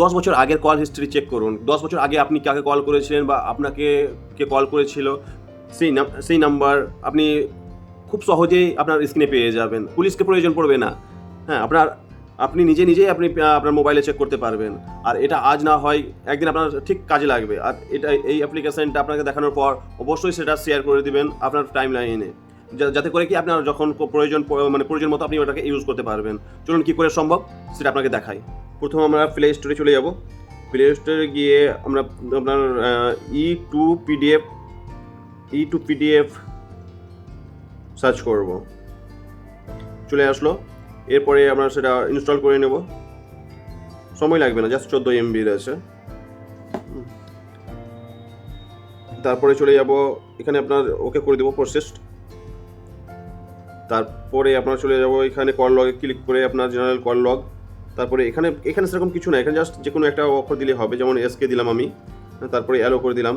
দশ বছর আগের কল হিস্ট্রি চেক করুন। দশ বছর আগে আপনি কাকে কল করেছিলেন বা আপনাকে কে কল করেছিল, সেই সেই নাম্বার আপনি খুব সহজেই আপনার স্ক্রিনে পেয়ে যাবেন। পুলিশকে প্রয়োজন পড়বে না। হ্যাঁ আপনার, আপনি নিজে নিজেই আপনি আপনার মোবাইলে চেক করতে পারবেন। আর এটা আজ না হয়, একদিন আপনার ঠিক কাজে লাগবে। আর এটা, এই অ্যাপ্লিকেশনটা আপনাকে দেখানোর পর অবশ্যই সেটা শেয়ার করে দিবেন আপনার টাইম লাইনে যাতে করে কি আপনার যখন প্রয়োজন মানে প্রয়োজন মতো আপনি ওটাকে ইউজ করতে পারবেন। চলুন কী করে সম্ভব? সেটা আপনাকে দেখাই। প্রথম আমরা প্লে স্টোরে চলে যাব। প্লে স্টোরে গিয়ে আমরা আপনার E to PDF E to PDF search করব। চলে আসলো। এরপরে আমরা সেটা ইনস্টল করে নেব। সময় লাগবে না জাস্ট চোদ্দ এমবির আছে তারপরে চলে যাব, এখানে আপনার ওকে করে দেবো প্রসেসড তারপরে আপনার চলে যাব, এখানে কল লগে ক্লিক করে আপনার জেনারেল কল লগ তারপরে এখানে এখানে সেরকম কিছু না, এখানে জাস্ট যে কোনো একটা অক্ষর দিলে হবে, যেমন এসকে দিলাম আমি, তারপরে অ্যালো করে দিলাম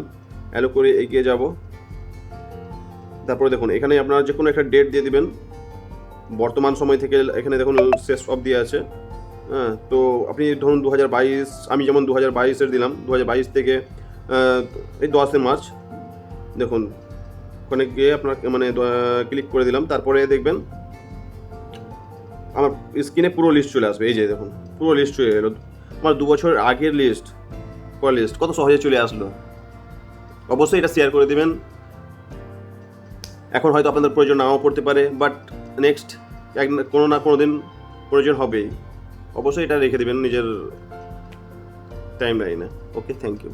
অ্যালো করে এগিয়ে যাব। তারপরে দেখুন, এখানে আপনার যে কোনো একটা ডেট দিয়ে দিবেন, বর্তমান সময় থেকে এখানে দেখুন শেষ অবধি আছে। হ্যাঁ তো আপনি ধরুন দু হাজার বাইশ, আমি যেমন দু হাজার বাইশের দিলাম দু হাজার বাইশ থেকে এই দশই মার্চ, দেখুন, ওখানে গিয়ে আপনার মানে ক্লিক করে দিলাম, তারপরে দেখবেন আমার স্ক্রিনে পুরো লিস্ট চলে আসবে, এই যে দেখুন, পুরো লিস্ট চলে এলো আমার দু বছর আগের লিস্ট পুরো লিস্ট কত সহজে চলে আসলো। অবশ্যই এটা শেয়ার করে দেবেন। এখন হয়তো আপনাদের প্রয়োজন নাও পড়তে পারে বাট নেক্সট এক কোনো না কোনো দিন প্রয়োজন হবেই অবশ্যই এটা রেখে দেবেন নিজের টাইম লাইনে ওকে থ্যাংক ইউ